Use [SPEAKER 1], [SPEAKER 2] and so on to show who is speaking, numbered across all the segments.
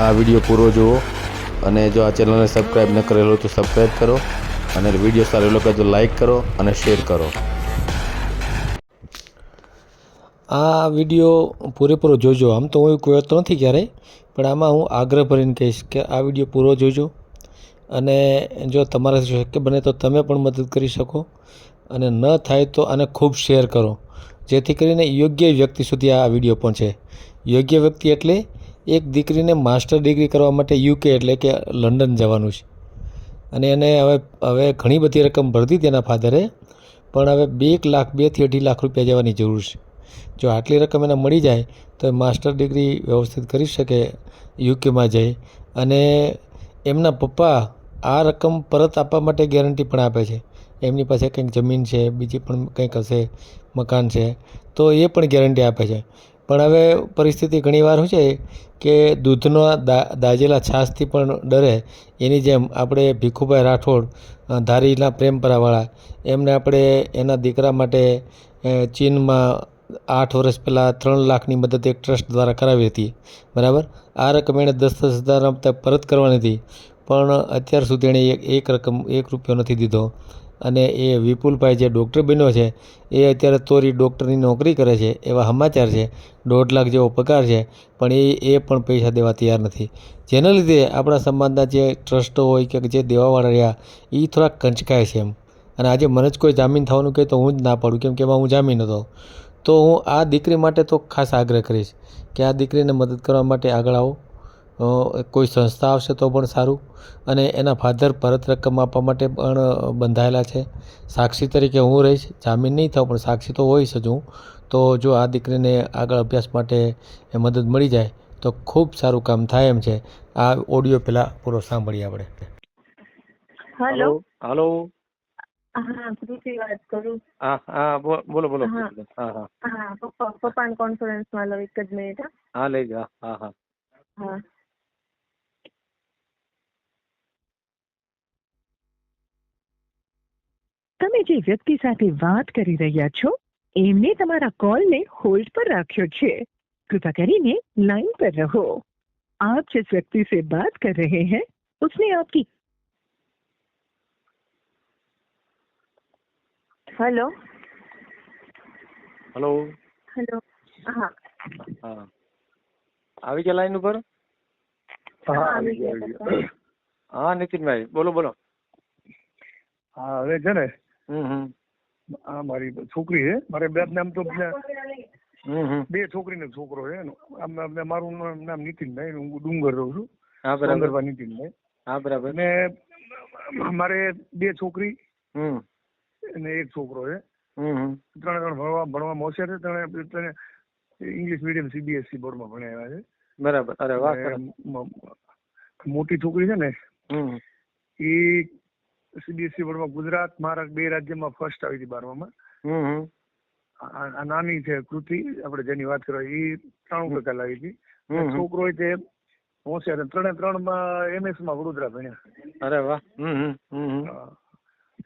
[SPEAKER 1] આ વીડિયો પૂરો જુઓ અને જો આ ચેનલને સબસ્ક્રાઈબ ન કરેલો તો સબસ્ક્રાઈબ કરો અને વીડિયો સારો લાગે તો લાઈક કરો અને શેર કરો. આ વીડિયો પૂરેપૂરો જોજો. આમ તો હું એવું કહેતો નથી ક્યારેય, પણ આમાં હું આગ્રહ ભરીને કહીશ કે આ વીડિયો પૂરો જોજો. અને જો તમારાથી શક્ય બને તો તમે પણ મદદ કરી શકો અને ન થાય તો આને ખૂબ શેર કરો. જેથી કરીને યોગ્ય વ્યક્તિ સુધી આ વીડિયો પહોંચે. યોગ્ય વ્યક્તિ એટલે એક દીકરીને માસ્ટર ડિગ્રી કરવા માટે યુકે એટલે કે લંડન જવાનું છે. અને એને હવે હવે ઘણી બધી રકમ ભરતી તેના ફાધરે, પણ હવે બે એક લાખ બેથી અઢી લાખ રૂપિયા જવાની જરૂર છે. જો આટલી રકમ એને મળી જાય, તો એ માસ્ટર ડિગ્રી વ્યવસ્થિત કરી શકે યુકેમાં જઈ. અને એમના પપ્પા આ રકમ પરત આપવા માટે ગેરંટી પણ આપે છે. એમની પાસે કંઈક જમીન છે, બીજી પણ કંઈક હશે, મકાન છે, તો એ પણ ગેરંટી આપે છે. પણ હવે પરિસ્થિતિ ઘણીવાર શું છે કે દૂધનો દાજેલા છાશથી પણ ડરે. એની જેમ આપણે ભીખુભાઈ રાઠોડ ધારીના પ્રેમપરાવાળા એમને આપણે એના દીકરા માટે ચીનમાં આઠ વર્ષ પહેલાં ત્રણ લાખની મદદ એક ટ્રસ્ટ દ્વારા કરાવી હતી. બરાબર? આ રકમ એણે દસ દસ હજાર પરત કરવાની હતી. પણ અત્યાર સુધી એણે એક રકમ, એક રૂપિયો નથી દીધો. અને એ વિપુલભાઈ જે ડૉક્ટર બન્યો છે, એ અત્યારે તોરી ડૉક્ટરની નોકરી કરે છે, એવા સમાચાર છે, દોઢ લાખ જેવો પગાર છે, પણ એ એ પણ પૈસા દેવા તૈયાર નથી. જેના લીધે આપણા સમાજના જે ટ્રસ્ટો હોય કે જે દેવાવાળા રહ્યા એ થોડાક કંચકાય છે એમ. અને આજે મને જ કોઈ જામીન થવાનું કહે તો હું જ ના પાડું, કેમ કે એમાં હું જામીન હતો. તો હું આ દીકરી માટે તો ખાસ આગ્રહ કરીશ કે આ દીકરીને મદદ કરવા માટે આગળ આવો. કોઈ સંસ્થા આવશે તો પણ સારું. અને એના ફાધર પરત રકમ આપવા માટે પણ બંધાયેલા છે. સાક્ષી તરીકે હું રહીશ. જામીન નહીં થાઉં પણ સાક્ષી તો હોઈશ જ હું. તો જો આ દીકરીને આગળ અભ્યાસ માટે એ મદદ મળી જાય તો ખૂબ સારું કામ થાય એમ છે. આ ઓડિયો પહેલાં પૂરો સાંભળીએ આપણે.
[SPEAKER 2] હેલો?
[SPEAKER 3] હેલો?
[SPEAKER 2] હા કૃતિ વાત કરું.
[SPEAKER 3] હા હા બોલો બોલો.
[SPEAKER 2] હા.
[SPEAKER 3] હા હા.
[SPEAKER 2] હા પપ્પા પપ્પાને કોન્ફરન્સમાં લઉં એક જ મિનિટ હા.
[SPEAKER 3] હા લઈ જા. હા હા.
[SPEAKER 2] હા.
[SPEAKER 4] તમે જે વ્યક્તિ સાથે વાત કરી રહ્યા છો એમને તમારા કોલને હોલ્ડ પર રાખ્યો છે કૃપા કરીને लाइन पर रहो आप जिस व्यक्ति से बात कर रहे हैं उसने आपकी
[SPEAKER 2] હેલો
[SPEAKER 3] હલો
[SPEAKER 2] હેલો હા
[SPEAKER 3] હા આવી ગયા લાઈન ઉપર
[SPEAKER 2] હા આવી ગયા પપ્પા.
[SPEAKER 3] હા નીતિનભાઈ બોલો બોલો
[SPEAKER 5] હા હવે છે ને
[SPEAKER 3] હમ હમ
[SPEAKER 5] આ મારી છોકરી છે. મારે બે નામ તો બે છોકરીને એક છોકરો છે આમ મારું નામ- નીતિનભાઈ હું ડુંગર રહું છું.
[SPEAKER 3] હા બરાબર.
[SPEAKER 5] નીતિનભાઈ.
[SPEAKER 3] હા બરાબર.
[SPEAKER 5] ને મારે બે છોકરી અને એક છોકરો છે. ત્રણે ત્રણ ભણવા ભણવામાં હોશિયાર છે. ત્રણે ત્રણે ઇંગ્લિશ મીડિયમ સીબીએસસી બોર્ડમાં ભણ્યા છે.
[SPEAKER 3] બરાબર. અરે વાહ
[SPEAKER 5] મોટી છોકરી છે ને એ સીબીએસઈ બોર્ડમાં ગુજરાત મહારાષ્ટ્ર બે રાજ્યમાં ફર્સ્ટ આવી હતી બારમામાં. આ નાની છે કૃતિ આપણે જેની વાત કરવા એ ત્રાણું ટકા લાવી હતી. છોકરો તે હોશિયાર ત્રણે ત્રણમાં એમએસમાં વડોદરા ભણ્યા.
[SPEAKER 3] અરે વાહ.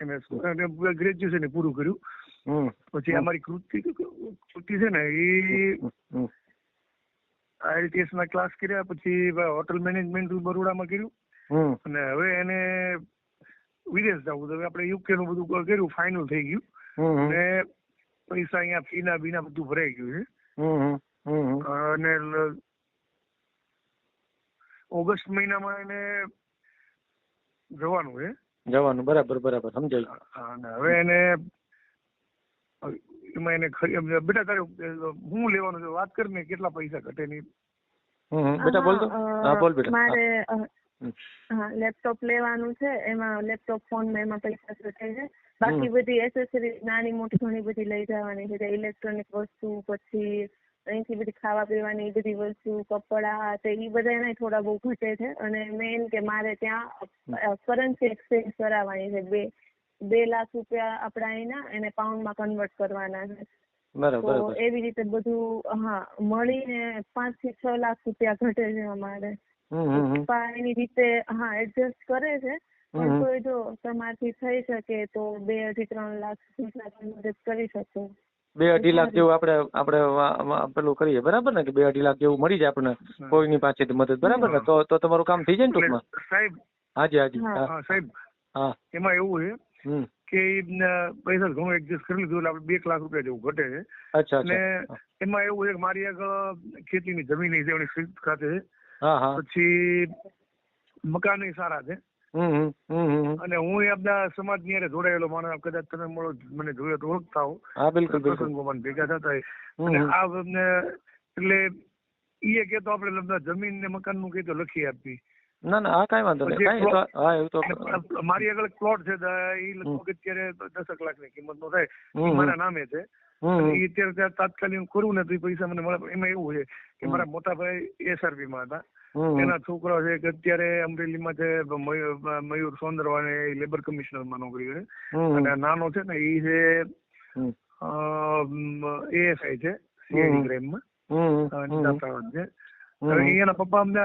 [SPEAKER 5] એમએસ ગ્રેજ્યુએશન પૂરું કર્યું. પછી અમારી કૃતિ કૃતિ છે ને એ આઈએલટીએસ ના ક્લાસ કર્યા પછી હોટલ મેનેજમેન્ટ બરોડામાં કર્યું. અને હવે એને વિદેશ જવું તો આપણે યુકે નું બધું કર્યું ફાઇનલ થઈ ગયું.
[SPEAKER 3] હમ
[SPEAKER 5] પૈસા અહીંયા ફીના બીના બધું ભરાઈ ગયું છે. અને ઓગસ્ટ મહિનામાં એને જવાનું છે.
[SPEAKER 3] જવાનું બરાબર બરાબર સમજાય.
[SPEAKER 5] અને હવે એને એમાં એને ખરી બેટા તારે હું લેવાનું છે? વાત કરીને ને કેટલા પૈસા ઘટે નહીં
[SPEAKER 3] બેટા બોલ તો. હા બોલ બેટા.
[SPEAKER 2] મારે. હા લેપટોપ લેવાનું છે એમાં લેપટોપ ફોન એમાં પૈસા ઘટે છે બાકી બધી એસેસરી નાની મોટી ઘણી બધી લઈ જવાની છે ઇલેક્ટ્રોનિક વસ્તુ પછી અહીંથી બધી ખાવા પીવાની એ બધી વસ્તુ કપડાં તે એ બધા એના થોડા બહુ ઘટે છે. અને મેઇન કે મારે ત્યાં કરન્સી એક્સચેન્જ કરાવવાની છે. બે બે લાખ રૂપિયા આપણા અહીંના એને પાઉન્ડમાં કન્વર્ટ કરવાના છે.
[SPEAKER 3] બરાબર
[SPEAKER 2] તો એવી રીતે બધું હા મળીને પાંચથી છ લાખ રૂપિયા ઘટે છે અમારે. પપ્પા એની રીતે હા એડજસ્ટ કરે છે. પણ. તોય જો તમારથી થઈ શકે તો બે અઢી ત્રણ લાખ જેટલા મદદ કરી શકો.
[SPEAKER 3] બે અઢી લાખ જેવું આપણે આપણે પેલું કરીએ બરાબર ને? કે બે અઢી લાખ જેવું મળી જાય આપણને કોઈની પાસેથી મદદ બરાબર ને? તો તો તમારું કામ થઈ જાય ને ટૂંકમાં?
[SPEAKER 5] સાહેબ
[SPEAKER 3] હાજી હાજી.
[SPEAKER 2] હા.
[SPEAKER 5] સાહેબ.
[SPEAKER 3] હા.
[SPEAKER 5] એમાં એવું છે કે પૈસા ઘણું એડજસ્ટ કરી લીધું એટલે આપણે બે લાખ રૂપિયા જેવું ઘટે છે.
[SPEAKER 3] અચ્છા
[SPEAKER 5] અને એમાં એવું છે કે મારી આગળ ખેતીની જમીન છે એની ખાતે પછી મકાન સારા છે. અને હું એ આપણા સમાજની અરે જોડાયેલો માણસ કદાચ તમે મળો મને જોયો તો ઓળખતા હો.
[SPEAKER 3] હા બિલકુલ પ્રસંગો
[SPEAKER 5] મને ભેગા થતા. આ એટલે એ કે તો આપણે જમીન ને મકાનનું કઈ તો લખી આપી.
[SPEAKER 3] ના ના આ કઈ વાંધો નહીં. હા એવું તો
[SPEAKER 5] મારી આગળ પ્લોટ છે તો એ લગભગ અત્યારે દસ લાખની કિંમત નો થાય મારા નામે છે. ઈ અત્યારે ત્યાં તાત્કાલિક કરું ને તો એ પૈસા મને મળે એમાં એવું છે કે મારા મોટા ભાઈ એસઆરપી માં હતા. એના છોકરા છે કે અત્યારે અમરેલીમાં છે મયુર સોંદરવાને લેબર કમિશનરમાં નોકરી કરે. અને નાનો છે ને ઈ છે. એએસઆઈ છે. સીઆઈડી ક્રાઇમમાં. દાતાવાડ છે. એના પપ્પા અમને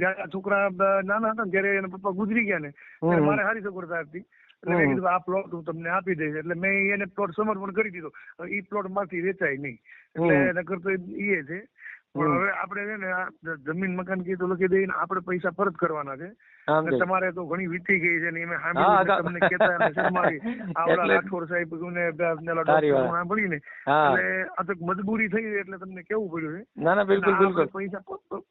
[SPEAKER 5] જયારે છોકરા નાના હતા ને ત્યારે એના પપ્પા ગુજરી ગયા ને મારે સારી સગવડતા હતી. એટલે મેં કીધું આ પ્લોટ હું તમને આપી દઈશ. એટલે મેં એને પ્લોટ સમર્પણ કરી દીધો. એ પ્લોટમાંથી વેચાય નહીં. એટલે નકર તો એ છે. પણ હવે આપણે છે ને આ જમીન મકાન કીધું લખી દઈને આપણે પૈસા પરત કરવાના છે. તમારે તો ઘણી વીતી ગઈ છે ને એમ સાંભળ્યું તમને કેતા આવડા રાઠોડ સાહેબ ને. સાંભળીને. એટલે આ તો મજબૂરી થઈ એટલે તમને કેવું પડ્યું છે?
[SPEAKER 3] ના ના બિલકુલ બિલકુલ.
[SPEAKER 5] પૈસા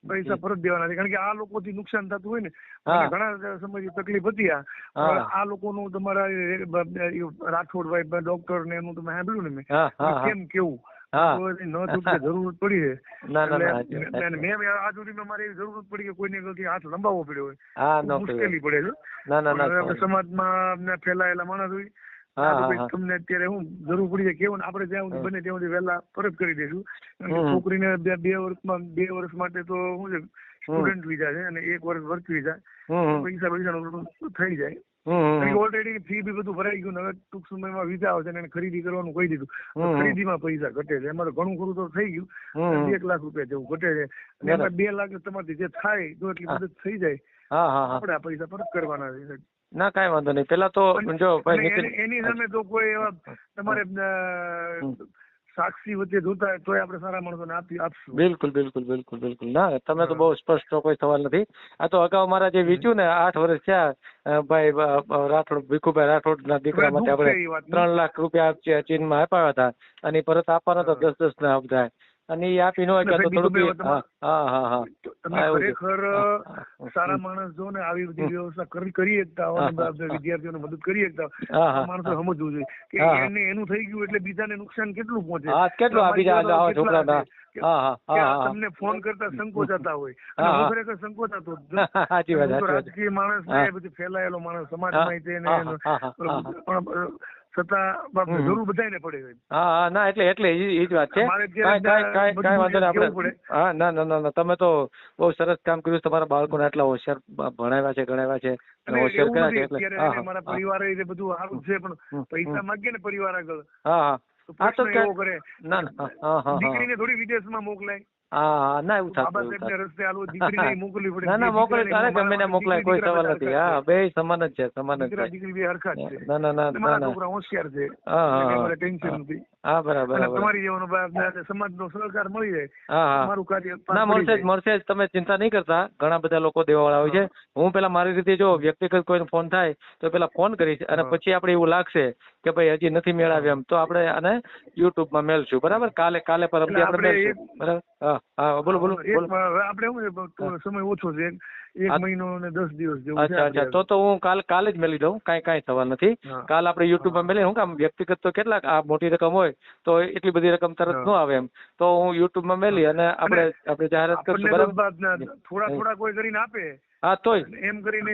[SPEAKER 5] પૈસા પરત દેવાના છે. કારણ કે આ લોકોથી નુકસાન થતું હોય ને ઘણા સમયથી તકલીફ હતી આ. લોકોનું તમારા રાઠોડ રાઠોડભાઈ ડોક્ટર ને એનું તમે સાંભળ્યું ને મેં? કેમ કેવું? ન જરૂર પડી છે.
[SPEAKER 3] ના ના ના
[SPEAKER 5] એટલે મેં મેં આ સુધીમાં મારે એવી જરૂર પડી કે કોઈને કોઈ હાથ લંબાવવો પડ્યો હોય.
[SPEAKER 3] હા નો
[SPEAKER 5] મુશ્કેલી પડે છે.
[SPEAKER 3] ના ના ના
[SPEAKER 5] સમાજમાં ફેલાયેલા માણસ હોય. તમને અત્યારે હું જરૂર પડી જાય કેવું આપણે જ્યાં સુધી બને ત્યાં સુધી વહેલા પરત કરી દઈશું. છોકરીને બે બે વર્ષમાં બે વર્ષ માટે તો શું છે સ્ટુડન્ટ વિઝા છે અને એક વર્ષ વર્ક વિઝા. પૈસા પૈસાનું થઈ જાય. કારણ કે ઓલરેડી ફી બી બધું ભરાઈ ગયું ને હવે ટૂંક સમયમાં વિઝા આવશે એને ખરીદી કરવાનું કહી દીધું. તો. ખરીદીમાં પૈસા ઘટે છે. એમાં ઘણું ખરું તો થઈ ગયું. એક લાખ રૂપિયા જેવું ઘટે છે. અને એમાં બે લાખ તમારથી જે થાય જો એટલી મદદ થઈ જાય આપણે આ પૈસા પરત કરવાના છે.
[SPEAKER 3] ના કાંઈ વાંધો નહીં. પેલા તો જો
[SPEAKER 5] એની- સામે તો કોઈ એવા તમારે. સાક્ષી વચ્ચે જોતા હોય તોય આપણે સારા માણસોને આપી આપશું.
[SPEAKER 3] બિલકુલ બિલકુલ બિલકુલ બિલકુલ. ના તમે તો બહુ સ્પષ્ટ કોઈ સવાલ નથી. આ તો અગાઉ મારા જે વીચ્યું ને આઠ વર્ષ થયા ભાઈ રાઠોડ ભીખુભાઈ રાઠોડ ના દીકરા માટે આપણે ત્રણ લાખ રૂપિયા ચીન ચીનમાં આપ્યા હતા. અને પરત આપવાના તો દસ દસ ના બધા અને એ આપી ન હોય તો થોડુંક હા હા હા
[SPEAKER 5] તમે. ખરેખર. સારા માણસ જો ને આવી બધી વ્યવસ્થા કરી કરી શકતા વિદ્યાર્થીઓને મદદ કરી શકતા માણસો સમજવું જોઈએ કે. એને એનું થઈ ગયું એટલે બીજાને નુકસાન કેટલું પહોંચે?
[SPEAKER 3] હા કેટલું આ બીજા આવા
[SPEAKER 5] કેટલા
[SPEAKER 3] છોકરા
[SPEAKER 5] છે
[SPEAKER 3] હા
[SPEAKER 5] તમને ફોન કરતા સંકોચાતા હોય. અને
[SPEAKER 3] હું
[SPEAKER 5] ખરેખર સંકોચાતો
[SPEAKER 3] સાચી વાત
[SPEAKER 5] રાજકીય માણસ. ને ફેલાયેલો માણસ
[SPEAKER 3] સમાજ
[SPEAKER 5] સમાજમાં તે ને
[SPEAKER 3] હા, હા, હા, હા, હા.
[SPEAKER 5] પણ છતાં બાપ જરૂર બધાને પડે
[SPEAKER 3] હા હા ના એટલે એટલે ઈ ઈ જ વાત છે. કાંઈ કાંઈ કાંઈ કાંઈ વાંધો નહીં આપણે હા ના ના ના ના તમે તો બહુ સરસ કામ કર્યું તમારા તમારા બાળકોને આટલા હોશિયાર ભણાવ્યા છે ગણાવ્યા છે અને હોશિયાર કર્યા છે એટલે
[SPEAKER 5] મારા પરિવારે એ બધું સારું છે પણ પૈસા. માંગે ને પરિવાર આગળ.
[SPEAKER 3] હા હા. હા, તો
[SPEAKER 5] કરે.
[SPEAKER 3] ના ના હા હા હા.
[SPEAKER 5] દીકરીને થોડી વિદેશમાં મોકલાય.
[SPEAKER 3] હા હા ના એવું થતું
[SPEAKER 5] ને
[SPEAKER 3] ના મોકલી તારે ગમે ને મોકલાય કોઈ સવાલ નથી. હા બે સમાન જ છે. સમાન જ છે. ના ના ના ના ના.
[SPEAKER 5] હોશિયાર છે.
[SPEAKER 3] હા,
[SPEAKER 5] કઈ ટેન્શન નથી.
[SPEAKER 3] હા બરાબર
[SPEAKER 5] તમારી જેવાનો સમાજ નો સહકાર મળી જાય
[SPEAKER 3] હા
[SPEAKER 5] મારું કાર્ય
[SPEAKER 3] ના મળશે જ મળશે જ તમે ચિંતા નહીં કરતા. ઘણા બધા લોકો દેવાવાળા હોય છે. હું પેલા મારી રીતે જો વ્યક્તિગત કોઈને ફોન થાય તો પેલા ફોન કરીશ અને પછી આપણે એવું લાગશે કે ભાઈ હજી નથી મેળાવ્યા એમ. તો આપણે આને યુટ્યુબમાં મેળશું બરાબર? કાલે કાલે પરમથી આપણે બરાબર? હા. હા બોલો બોલો
[SPEAKER 5] આપણે શું તો સમય ઓછો છે એક- મહિનો અને દસ દિવસ જેવું
[SPEAKER 3] અચ્છા અચ્છા તો તો હું કાલ કાલે જ મેલી દઉં કાંઈ કાંઈ સવાલ નથી. કાલ આપણે યુટ્યુબમાં મેલી હું કામ વ્યક્તિગત તો કેટલાક આ મોટી રકમ હોય તો એટલી બધી રકમ તરત
[SPEAKER 5] નો
[SPEAKER 3] ન આવે એમ. તો હું યુટ્યુબમાં મેલી અને આપણે આપણે જાહેરાત કરશું બરાબર?
[SPEAKER 5] થોડા થોડા કોઈ કરીને આપે.
[SPEAKER 3] હા તોય.
[SPEAKER 5] એમ કરીને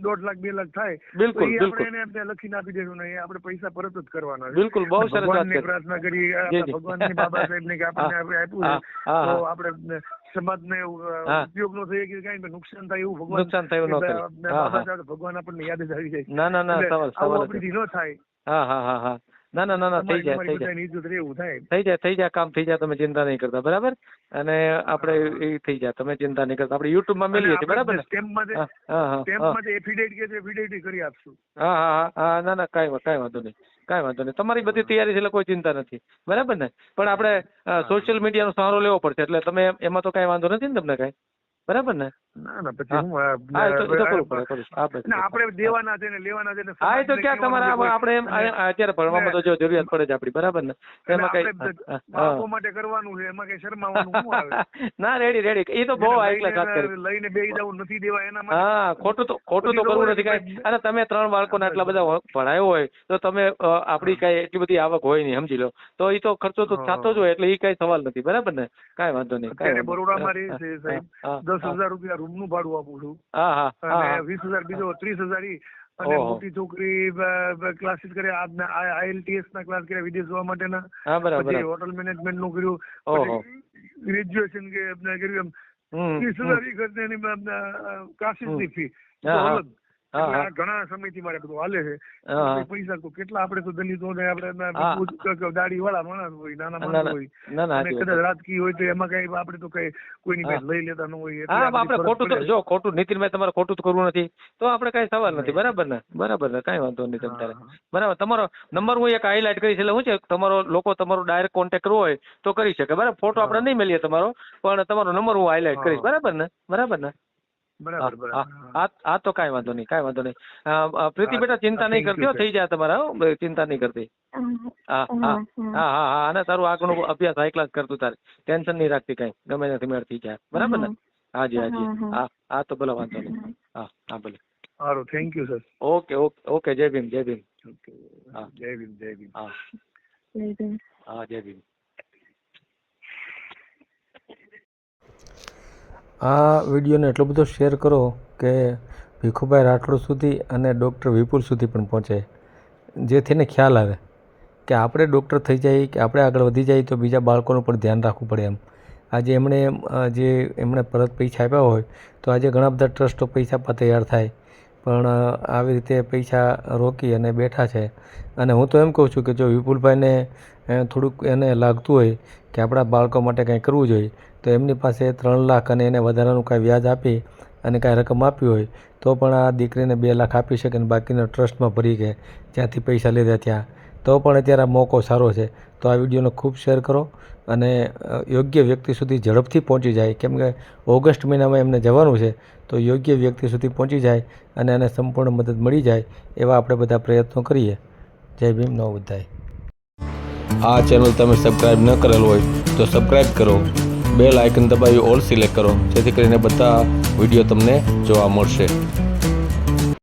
[SPEAKER 5] દોઢ લાખ બે લાખ થાય
[SPEAKER 3] બિલકુલ.
[SPEAKER 5] આપણે એને આપણે લખીને આપી દેશું નહીં આપણે પૈસા પરત જ કરવાના
[SPEAKER 3] બિલકુલ બહુ સરસ વાત છે.
[SPEAKER 5] પ્રાર્થના કરી ભગવાન બાબા સાહેબને કે આપણને આપણે આપ્યું તો. આપણે સમાજને. ઉપયોગ નો થઈ કે કઈ નુકસાન થાય એવું ભગવાન
[SPEAKER 3] નુકસાન થયું ન.
[SPEAKER 5] સાહેબ ભગવાન આપણને યાદ જ આવી જાય.
[SPEAKER 3] ના ના ના સવાલ સવાલ
[SPEAKER 5] ન થાય.
[SPEAKER 3] હા હા હા હા. ના ના ના ના થઈ જાય થઈ જાય. થઈ જાય થઈ જાય કામ થઈ જાય તમે ચિંતા નહીં કરતા બરાબર? અને આપણે એ થઈ જાય તમે ચિંતા નહીં કરતા. આપણે યુટ્યુબમાં મળીએ છીએ બરાબર ને? હા હા
[SPEAKER 5] કરી આપશું.
[SPEAKER 3] ના ના કાંઈ કાંઈ વાંધો નહીં કાંઈ વાંધો નહીં. તમારી બધી તૈયારી છે એટલે કોઈ ચિંતા નથી બરાબર ને? પણ આપણે સોશિયલ મીડિયાનો સહારો લેવો પડશે એટલે તમે એમાં તો કાંઈ વાંધો નથી ને તમને કાંઈ? બરાબર ને?
[SPEAKER 5] ના ના પછી હું. આ-
[SPEAKER 3] હા એ તો એ તો કરવું
[SPEAKER 5] આ-
[SPEAKER 3] પડે કરવું. હા બસ
[SPEAKER 5] ના, આપણે દેવાના છે ને લેવાના છે ને
[SPEAKER 3] હા તો ક્યાં
[SPEAKER 5] કહેવાનું
[SPEAKER 3] તમારે
[SPEAKER 5] છે કોઈ.
[SPEAKER 3] આપણે એમ
[SPEAKER 5] અને-
[SPEAKER 3] આ- અત્યારે ભણવામાં તો જો જરૂરિયાત પડે છે આપણી બરાબર ને? એમાં કઈ
[SPEAKER 5] આપણે
[SPEAKER 3] હા, હા.
[SPEAKER 5] બાળકો માટે કરવાનું છે એમાં કઈ શરમાવાનું શું આવે?
[SPEAKER 3] ના રેડી રેડી એ તો બહુ કરી.
[SPEAKER 5] લઈને જવું નથી દેવા એના માટે.
[SPEAKER 3] હા ખોટું તો ખોટું તો કરવું નથી
[SPEAKER 5] છે
[SPEAKER 3] અને તમે ત્રણ બાળકોને આટલા બધા ભણાયો હોય તો તમે આપડી કઈ એટલી બધી આવક હોય નહીં સમજી લો. તો એ તો ખર્ચો તો. થતો જ હોય એટલે એ કઈ સવાલ નથી બરાબર ને? કઈ વાંધો નહીં કાંઈ
[SPEAKER 5] બરોડામાં રહે છે સાહેબ. દસ હજાર રૂપિયા રૂમનું ભાડું આપું છું. અને વીસ હજાર બીજો ત્રીસ હજાર અને મોટી છોકરી ક્લાસીસ કરે આઈએલટીએસ ના ક્લાસ કર્યા વિદેશ જવા માટેના. પછી હોટલ મેનેજમેન્ટનું કર્યું. ગ્રેજ્યુએશન કે કર્યું એમ. ત્રીસ હજાર ખર્ચે એની ક્લાસીસની ફી ઘણા સમયથી મારે બધું હાલે છે. પૈસા તો કેટલા આપણે તો દલિતો ને આપણે દાડી વાળા માણસ હોય નાના માણસ હોય. અને કદાચ રાજકીય હોય તો એમાં કઈ આપણે તો કઈ કોઈની
[SPEAKER 3] હા.
[SPEAKER 5] લઈ લેતા ન હોય
[SPEAKER 3] હા આપણે ખોટું જો ખોટું નીતિનભાઈ તમારે ખોટું કરવું નથી. તો આપણે કઈ સવાલ નથી. બરાબર ને? બરાબર ને? કઈ વાંધો નહીં
[SPEAKER 5] તમારે
[SPEAKER 3] બરાબર. તમારો નંબર હું એક હાઇલાઇટ કરીશ. એટલે શું છે તમારો લોકો તમારો ડાયરેક્ટ કોન્ટેક્ટ કરવો હોય તો કરી શકે. બરાબર? ફોટો આપણે નહીં મળીએ તમારો પણ તમારો નંબર હું હાઇલાઇટ કરીશ. બરાબર ને? બરાબર ને?
[SPEAKER 5] બરાબર બરાબર.
[SPEAKER 3] આ તો કાંઈ વાંધો નહીં કાંઈ વાંધો નહીં. પ્રીતિ બેટા ચિંતા નહીં કરતી થઈ જાય તમારા ચિંતા નહીં કરતી. હા હા હા અને તારું આગળનો અભ્યાસ હાઈ ક્લાસ કરતું તારે. ટેન્શન નહીં રાખતી કાંઈ ગમે નથી મેળ થઈ જાય. બરાબર ને? હાજી હાજી.
[SPEAKER 2] હા, હા.
[SPEAKER 3] તો ભલે વાંધો નહીં. હા. હા ભલે
[SPEAKER 5] સારું thank you sir
[SPEAKER 3] okay okay okay જય ભીમ જય ભીમ. હા.
[SPEAKER 5] જય ભીમ જય ભીમ.
[SPEAKER 3] હા. હા જય ભીમ.
[SPEAKER 1] આ વિડીયોને એટલો બધો શેર કરો કે ભીખુભાઈ રાઠોડ સુધી અને ડૉક્ટર વિપુલ સુધી પણ પહોંચે. જેથી એને ખ્યાલ આવે કે આપણે ડૉક્ટર થઈ જઈએ કે આપણે આગળ વધી જઈએ તો બીજા બાળકોનું પણ ધ્યાન રાખવું પડે એમ. આજે એમણે એમ, જે એમણે પરત પૈસા આપ્યા હોય તો આજે ઘણા બધા ટ્રસ્ટો પૈસા પર તૈયાર થાય. પણ આવી રીતે પૈસા રોકી અને બેઠા છે. અને હું તો એમ કહું છું કે જો વિપુલભાઈને થોડુંક એને લાગતું હોય કે આપણા બાળકો માટે કંઈ કરવું જોઈએ તો એમની પાસે ત્રણ લાખ અને એને વધારાનું કાંઈ વ્યાજ આપી અને કાંઈ રકમ આપી હોય, તો પણ આ દીકરીને બે લાખ આપી શકે અને બાકીનો ટ્રસ્ટમાં ભરી કે જ્યાંથી પૈસા લીધા ત્યાં. તો પણ અત્યારે આ મોકો સારો છે. તો આ વિડીયોને ખૂબ શેર કરો અને યોગ્ય વ્યક્તિ સુધી ઝડપથી પહોંચી જાય. કેમ કે ઓગસ્ટ મહિનામાં એમને જવાનું છે, તો યોગ્ય વ્યક્તિ સુધી પહોંચી જાય અને એને સંપૂર્ણ મદદ મળી જાય એવા આપણે બધા પ્રયત્નો કરીએ. જય ભીમ, નવ બધાય આ ચેનલ તમે સબસ્ક્રાઈબ ન કરેલ હોય તો સબસ્ક્રાઈબ કરો. બેલ આઇકન દબાવી ઓલ સિલેક્ટ કરો જેથી કરીને બધા વીડિયો તમને જોવા મળશે.